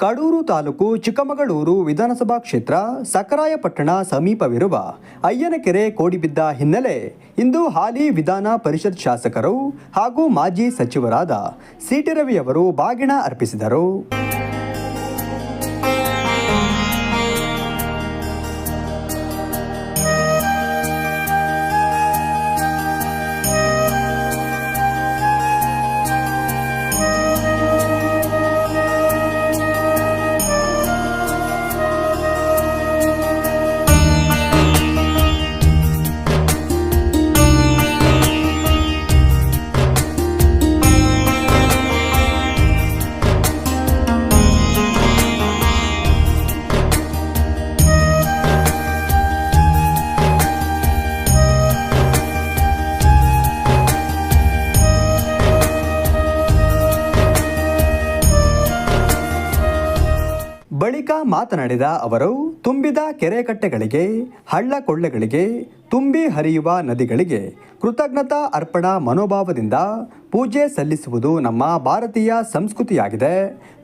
ಕಡೂರು ತಾಲೂಕು ಚಿಕ್ಕಮಗಳೂರು ವಿಧಾನಸಭಾ ಕ್ಷೇತ್ರ ಸಕರಾಯಪಟ್ಟಣ ಸಮೀಪವಿರುವ ಅಯ್ಯನಕೆರೆ ಕೋಡಿಬಿದ್ದ ಹಿನ್ನೆಲೆ ಇಂದು ಹಾಲಿ ವಿಧಾನ ಪರಿಷತ್ ಶಾಸಕರು ಹಾಗೂ ಮಾಜಿ ಸಚಿವರಾದ ಸಿಟಿ ರವಿಯವರು ಬಾಗಿಣ ಅರ್ಪಿಸಿದರು. ಬಳಿಕ ಮಾತನಾಡಿದ ಅವರು, ತುಂಬಿದ ಕೆರೆಕಟ್ಟೆಗಳಿಗೆ, ಹಳ್ಳ ಕೊಳ್ಳೆಗಳಿಗೆ, ತುಂಬಿ ಹರಿಯುವ ನದಿಗಳಿಗೆ ಕೃತಜ್ಞತಾ ಅರ್ಪಣಾ ಮನೋಭಾವದಿಂದ ಪೂಜೆ ಸಲ್ಲಿಸುವುದು ನಮ್ಮ ಭಾರತೀಯ ಸಂಸ್ಕೃತಿಯಾಗಿದೆ.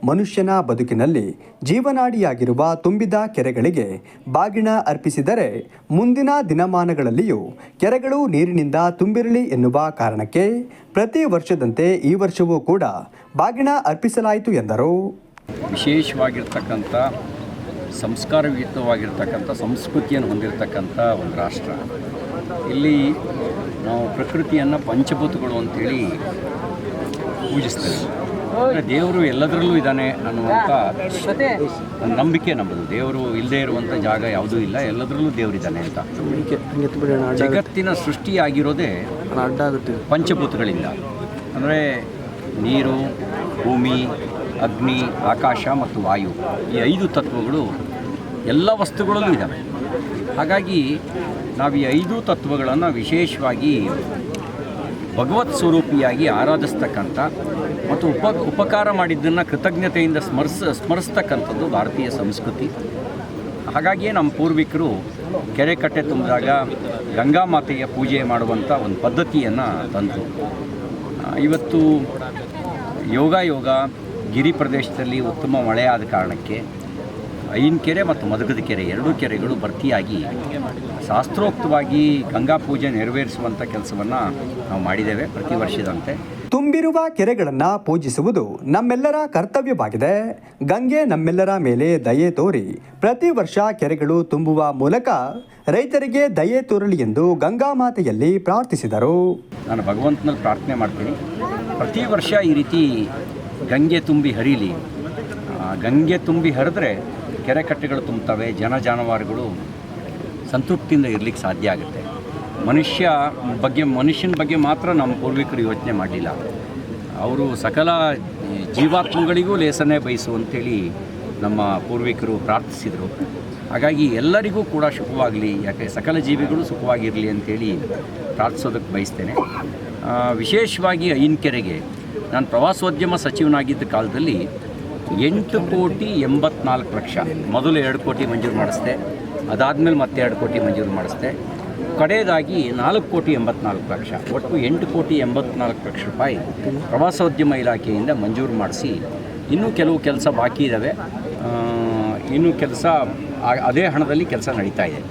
ಮನುಷ್ಯನ ಬದುಕಿನಲ್ಲಿ ಜೀವನಾಡಿಯಾಗಿರುವ ತುಂಬಿದ ಕೆರೆಗಳಿಗೆ ಬಾಗಿಣ ಅರ್ಪಿಸಿದರೆ ಮುಂದಿನ ದಿನಮಾನಗಳಲ್ಲಿಯೂ ಕೆರೆಗಳು ನೀರಿನಿಂದ ತುಂಬಿರಲಿ ಎನ್ನುವ ಕಾರಣಕ್ಕೆ ಪ್ರತಿ ವರ್ಷದಂತೆ ಈ ವರ್ಷವೂ ಕೂಡ ಬಾಗಿಣ ಅರ್ಪಿಸಲಾಯಿತು ಎಂದರು. ವಿಶೇಷವಾಗಿರ್ತಕ್ಕಂಥ ಸಂಸ್ಕಾರಯುತವಾಗಿರ್ತಕ್ಕಂಥ ಸಂಸ್ಕೃತಿಯನ್ನು ಹೊಂದಿರತಕ್ಕಂಥ ಒಂದು ರಾಷ್ಟ್ರ. ಇಲ್ಲಿ ನಾವು ಪ್ರಕೃತಿಯನ್ನು ಪಂಚಭೂತಗಳು ಅಂಥೇಳಿ ಪೂಜಿಸ್ತೇವೆ. ದೇವರು ಎಲ್ಲದರಲ್ಲೂ ಇದ್ದಾನೆ ಅನ್ನುವಂಥ ಒಂದು ನಂಬಿಕೆ ನಮ್ಮದು. ದೇವರು ಇಲ್ಲದೇ ಇರುವಂಥ ಜಾಗ ಯಾವುದೂ ಇಲ್ಲ ಎಲ್ಲದರಲ್ಲೂ ದೇವರಿದ್ದಾನೆ ಅಂತ. ಜಗತ್ತಿನ ಸೃಷ್ಟಿಯಾಗಿರೋದೇ ಪಂಚಭೂತಗಳಿಂದ. ಅಂದರೆ ನೀರು ಭೂಮಿ ಅಗ್ನಿ, ಆಕಾಶ ಮತ್ತು ವಾಯು ಈ ಐದು ತತ್ವಗಳು ಎಲ್ಲ ವಸ್ತುಗಳಲ್ಲೂ ಇದ್ದಾವೆ. ಹಾಗಾಗಿ ನಾವು ಈ ಐದು ತತ್ವಗಳನ್ನು ವಿಶೇಷವಾಗಿ ಭಗವತ್ ಸ್ವರೂಪಿಯಾಗಿ ಆರಾಧಿಸ್ತಕ್ಕಂಥ ಮತ್ತು ಉಪ, ಉಪಕಾರ ಮಾಡಿದ್ದನ್ನು ಕೃತಜ್ಞತೆಯಿಂದ ಸ್ಮರಿಸ, ಸ್ಮರಿಸ್ತಕ್ಕಂಥದ್ದು ಭಾರತೀಯ ಸಂಸ್ಕೃತಿ. ಹಾಗಾಗಿಯೇ ನಮ್ಮ ಪೂರ್ವಿಕರು ಕೆರೆ ಕಟ್ಟೆ ತುಂಬಿದಾಗ ಗಂಗಾ ಮಾತೆಯ ಪೂಜೆ ಮಾಡುವಂಥ ಒಂದು ಪದ್ಧತಿಯನ್ನು ತಂದರು. ಇವತ್ತು ಯೋಗ ಯೋಗ ಗಿರಿ ಪ್ರದೇಶದಲ್ಲಿ ಉತ್ತಮ ಮಳೆಯಾದ ಕಾರಣಕ್ಕೆ ಐನ್ ಕೆರೆ ಮತ್ತು ಮದಗದ ಕೆರೆ ಎರಡೂ ಕೆರೆಗಳು ಭರ್ತಿಯಾಗಿ ಶಾಸ್ತ್ರೋಕ್ತವಾಗಿ ಗಂಗಾ ಪೂಜೆ ನೆರವೇರಿಸುವಂಥ ಕೆಲಸವನ್ನು ನಾವು ಮಾಡಿದ್ದೇವೆ ಪ್ರತಿ ವರ್ಷದಂತೆ. ತುಂಬಿರುವ ಕೆರೆಗಳನ್ನು ಪೂಜಿಸುವುದು ನಮ್ಮೆಲ್ಲರ ಕರ್ತವ್ಯವಾಗಿದೆ. ಗಂಗೆ ನಮ್ಮೆಲ್ಲರ ಮೇಲೆ ದಯೆ ತೋರಿ ಪ್ರತಿ ವರ್ಷ ಕೆರೆಗಳು ತುಂಬುವ ಮೂಲಕ ರೈತರಿಗೆ ದಯೆ ತೋರಲಿ ಎಂದು ಗಂಗಾ ಮಾತೆಯಲ್ಲಿ ಪ್ರಾರ್ಥಿಸಿದರು. ನಾನು ಭಗವಂತನಲ್ಲಿ ಪ್ರಾರ್ಥನೆ ಮಾಡ್ತೀನಿ. ಪ್ರತಿ ವರ್ಷ ಈ ರೀತಿ ಗಂಗೆ ತುಂಬಿ ಹರಿಲಿ. ಗಂಗೆ ತುಂಬಿ ಹರಿದ್ರೆ ಕೆರೆ ಕಟ್ಟೆಗಳು ತುಂಬ್ತವೆ ಜನ ಜಾನುವಾರುಗಳು ಸಂತೃಪ್ತಿಯಿಂದ ಇರಲಿಕ್ಕೆ ಸಾಧ್ಯ ಆಗುತ್ತೆ. ಮನುಷ್ಯ ಬಗ್ಗೆ, ಮನುಷ್ಯನ ಬಗ್ಗೆ ಮಾತ್ರ ನಮ್ಮ ಪೂರ್ವಿಕರು ಯೋಚನೆ ಮಾಡಲಿಲ್ಲ. ಅವರು ಸಕಲ ಜೀವಾತ್ಮಗಳಿಗೂ ಲೇಸನೆ ಬಯಸುವಂತೇಳಿ ನಮ್ಮ ಪೂರ್ವಿಕರು ಪ್ರಾರ್ಥಿಸಿದರು. ಹಾಗಾಗಿ ಎಲ್ಲರಿಗೂ ಕೂಡ ಸುಖವಾಗಲಿ, ಯಾಕೆ ಸಕಲ ಜೀವಿಗಳು ಸುಖವಾಗಿರಲಿ ಅಂತೇಳಿ ಪ್ರಾರ್ಥಿಸೋದಕ್ಕೆ ಬಯಸ್ತೇನೆ. ವಿಶೇಷವಾಗಿ ವಿಶೇಷವಾಗಿ ಐನ್ಕೆರೆಗೆ ನಾನು ಪ್ರವಾಸೋದ್ಯಮ ಸಚಿವನಾಗಿದ್ದ ಕಾಲದಲ್ಲಿ ಎಂಟು ಕೋಟಿ ಎಂಬತ್ನಾಲ್ಕು ಲಕ್ಷ. ಮೊದಲು ಎರಡು ಕೋಟಿ ಮಂಜೂರು ಮಾಡಿಸ್ದೆ, ಅದಾದಮೇಲೆ ಮತ್ತೆ ಎರಡು ಕೋಟಿ ಮಂಜೂರು ಮಾಡಿಸ್ದೆ. ಕಡೆಯದಾಗಿ ನಾಲ್ಕು ಕೋಟಿ ಎಂಬತ್ನಾಲ್ಕು ಲಕ್ಷ. ಒಟ್ಟು ಎಂಟು ಕೋಟಿ ಎಂಬತ್ನಾಲ್ಕು ಲಕ್ಷ ರೂಪಾಯಿ ಪ್ರವಾಸೋದ್ಯಮ ಇಲಾಖೆಯಿಂದ ಮಂಜೂರು ಮಾಡಿಸಿ ಇನ್ನೂ ಕೆಲವು ಕೆಲಸ ಬಾಕಿ ಇದ್ದಾವೆ ಇನ್ನೂ ಕೆಲಸ ಅದೇ ಹಣದಲ್ಲಿ ಕೆಲಸ ನಡೀತಾ ಇದೆ.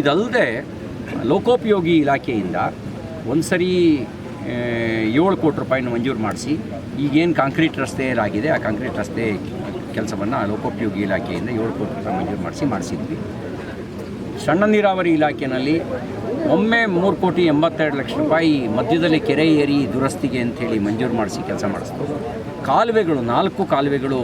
ಇದಲ್ಲದೆ ಲೋಕೋಪಯೋಗಿ ಇಲಾಖೆಯಿಂದ ಒಂದು ಸರಿ ಏಳು ಕೋಟಿ ರೂಪಾಯಿನ ಮಂಜೂರು ಮಾಡಿಸಿ, ಈಗೇನು ಕಾಂಕ್ರೀಟ್ ರಸ್ತೆ ಆಗಿದೆ, ಆ ಕಾಂಕ್ರೀಟ್ ರಸ್ತೆ ಕೆಲಸವನ್ನು ಲೋಕೋಪಯೋಗಿ ಇಲಾಖೆಯಿಂದ ಏಳು ಕೋಟಿ ರೂಪಾಯಿ ಮಂಜೂರು ಮಾಡಿಸಿ ಮಾಡಿಸಿದ್ವಿ. ಸಣ್ಣ ನೀರಾವರಿ ಇಲಾಖೆಯಲ್ಲಿ ಒಮ್ಮೆ ಮೂರು ಕೋಟಿ ಎಂಬತ್ತೆರಡು ಲಕ್ಷ ರೂಪಾಯಿ ಮಧ್ಯದಲ್ಲಿ ಕೆರೆ ಏರಿ ದುರಸ್ತಿಗೆ ಅಂಥೇಳಿ ಮಂಜೂರು ಮಾಡಿಸಿ ಕೆಲಸ ಮಾಡಿಸ್ತು. ಕಾಲುವೆಗಳು, ನಾಲ್ಕು ಕಾಲುವೆಗಳು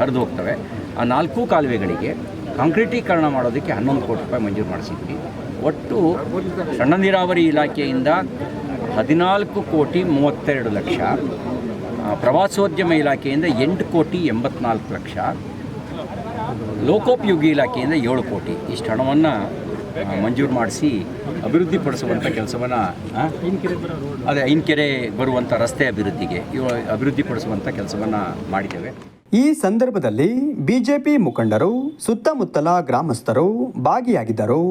ಹರಿದು ಹೋಗ್ತವೆ. ಆ ನಾಲ್ಕು ಕಾಲುವೆಗಳಿಗೆ ಕಾಂಕ್ರೀಟೀಕರಣ ಮಾಡೋದಕ್ಕೆ ಹನ್ನೊಂದು ಕೋಟಿ ರೂಪಾಯಿ ಮಂಜೂರು ಮಾಡಿಸಿದ್ವಿ. ಒಟ್ಟು ಸಣ್ಣ ನೀರಾವರಿ ಇಲಾಖೆಯಿಂದ ಹದಿನಾಲ್ಕು ಕೋಟಿ ಮೂವತ್ತೆರಡು ಲಕ್ಷ. ಪ್ರವಾಸೋದ್ಯಮ ಇಲಾಖೆಯಿಂದ ಎಂಟು ಕೋಟಿ ಎಂಬತ್ನಾಲ್ಕು ಲಕ್ಷ. ಲೋಕೋಪಯೋಗಿ ಇಲಾಖೆಯಿಂದ ಏಳು ಕೋಟಿ. ಇಷ್ಟು ಹಣವನ್ನು ಮಂಜೂರು ಮಾಡಿಸಿ ಅಭಿವೃದ್ಧಿಪಡಿಸುವಂಥ ಕೆಲಸವನ್ನು ಅದೇ ಐನ್ಕೆರೆ ಬರುವಂಥ ರಸ್ತೆ ಅಭಿವೃದ್ಧಿಗೆ ಅಭಿವೃದ್ಧಿಪಡಿಸುವಂಥ ಕೆಲಸವನ್ನು ಮಾಡಿದ್ದೇವೆ. ಈ ಸಂದರ್ಭದಲ್ಲಿ ಬಿಜೆಪಿ ಮುಖಂಡರು, ಸುತ್ತಮುತ್ತಲ ಗ್ರಾಮಸ್ಥರು ಭಾಗಿಯಾಗಿದ್ದರು.